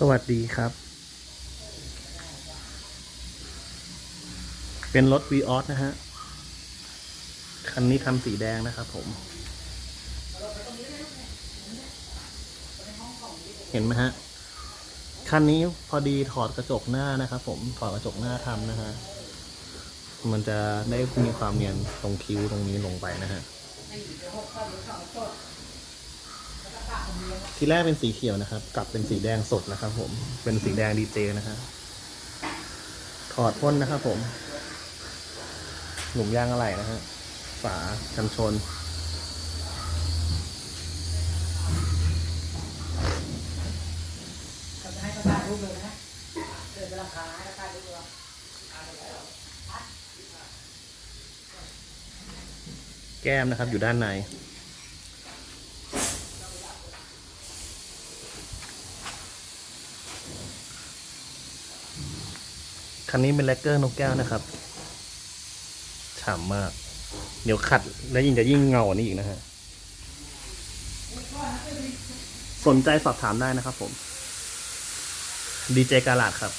สวัสดีครับ เป็นรถ v ีออสนะฮะ คันนี้ทำสีแดงนะครับผม เห็นไหมฮะ คันนี้พอดีถอดกระจกหน้านะครับผม ถอดกระจกหน้าทำนะฮะ มันจะได้มีความเนียนตรงคิ้วตรงนี้ลงไปนะฮะ ทีแรกเป็นสีเขียวนะครับ กลับเป็นสีแดงสดนะครับ ผม เป็นสีแดงดีเจนะฮะถอดพ่นนะครับ ผม หลุมยางอะไรนะฮะ ฝากันชนเขาจะให้เขาถ่ายรูปเลยนะเดินไปราคาให้เขาถ่ายรูปเลยแก้มนะครับอยู่ด้านใน คันนี้เป็นแลกเกอร์นกแก้วนะครับ ฉ่ำมาก เดี๋ยวขัดแล้วยิ่งจะยิ่งเงาอันนี้อีกนะฮะ สนใจสอบถามได้นะครับผม ดีเจกาลาดครับ